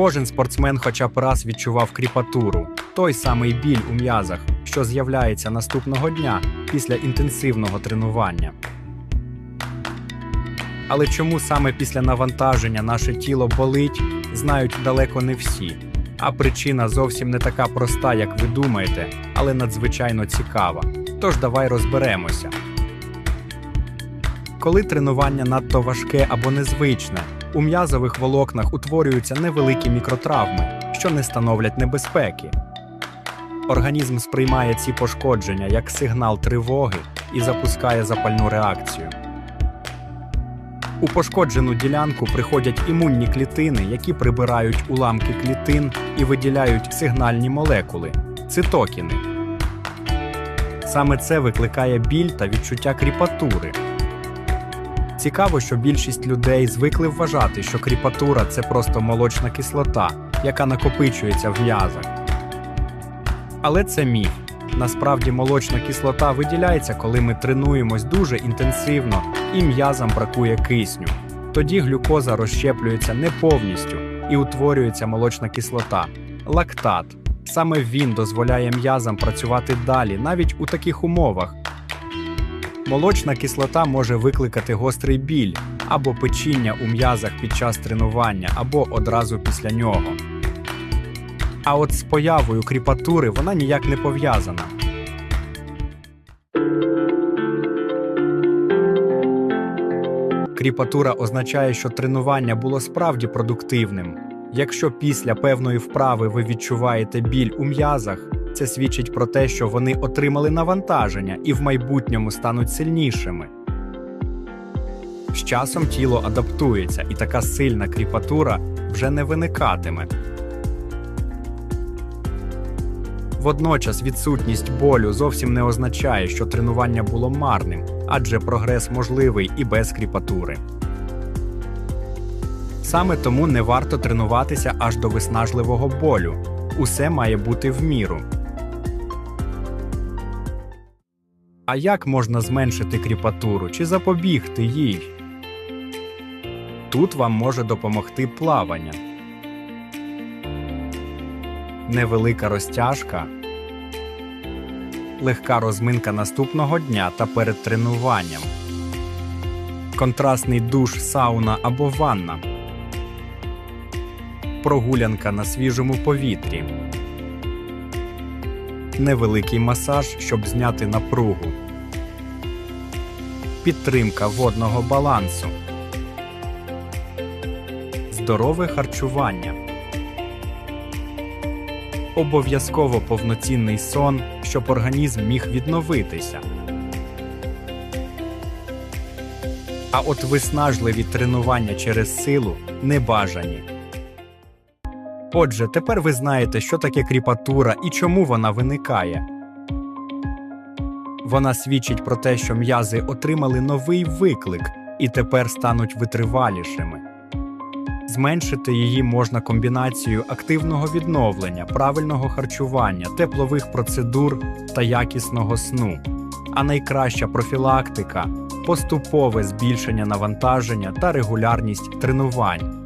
Кожен спортсмен хоча б раз відчував кріпатуру, той самий біль у м'язах, що з'являється наступного дня після інтенсивного тренування. Але чому саме після навантаження наше тіло болить, знають далеко не всі. А причина зовсім не така проста, як ви думаєте, але надзвичайно цікава. Тож давай розберемося. Коли тренування надто важке або незвичне, у м'язових волокнах утворюються невеликі мікротравми, що не становлять небезпеки. Організм сприймає ці пошкодження як сигнал тривоги і запускає запальну реакцію. У пошкоджену ділянку приходять імунні клітини, які прибирають уламки клітин і виділяють сигнальні молекули цитокіни. Саме це викликає біль та відчуття кріпатури. Цікаво, що більшість людей звикли вважати, що кріпатура це просто молочна кислота, яка накопичується в м'язах. Але це міф. Насправді молочна кислота виділяється, коли ми тренуємось дуже інтенсивно і м'язам бракує кисню. Тоді глюкоза розщеплюється не повністю і утворюється молочна кислота лактат. Саме він дозволяє м'язам працювати далі, навіть у таких умовах. Молочна кислота може викликати гострий біль або печіння у м'язах під час тренування, або одразу після нього. А от з появою кріпатури вона ніяк не пов'язана. Кріпатура означає, що тренування було справді продуктивним. Якщо після певної вправи ви відчуваєте біль у м'язах, це свідчить про те, що вони отримали навантаження і в майбутньому стануть сильнішими. З часом тіло адаптується, і така сильна кріпатура вже не виникатиме. Водночас відсутність болю зовсім не означає, що тренування було марним, адже прогрес можливий і без кріпатури. Саме тому не варто тренуватися аж до виснажливого болю. Усе має бути в міру. А як можна зменшити кріпатуру чи запобігти їй? Тут вам може допомогти плавання. Невелика розтяжка, легка розминка наступного дня та перед тренуванням, контрастний душ, сауна або ванна, прогулянка на свіжому повітрі, невеликий масаж, щоб зняти напругу, підтримка водного балансу, здорове харчування. Обов'язково повноцінний сон, щоб організм міг відновитися. А от виснажливі тренування через силу небажані. Отже, тепер ви знаєте, що таке кріпатура і чому вона виникає. Вона свідчить про те, що м'язи отримали новий виклик і тепер стануть витривалішими. Зменшити її можна комбінацією активного відновлення, правильного харчування, теплових процедур та якісного сну. А найкраща профілактика поступове збільшення навантаження та регулярність тренувань.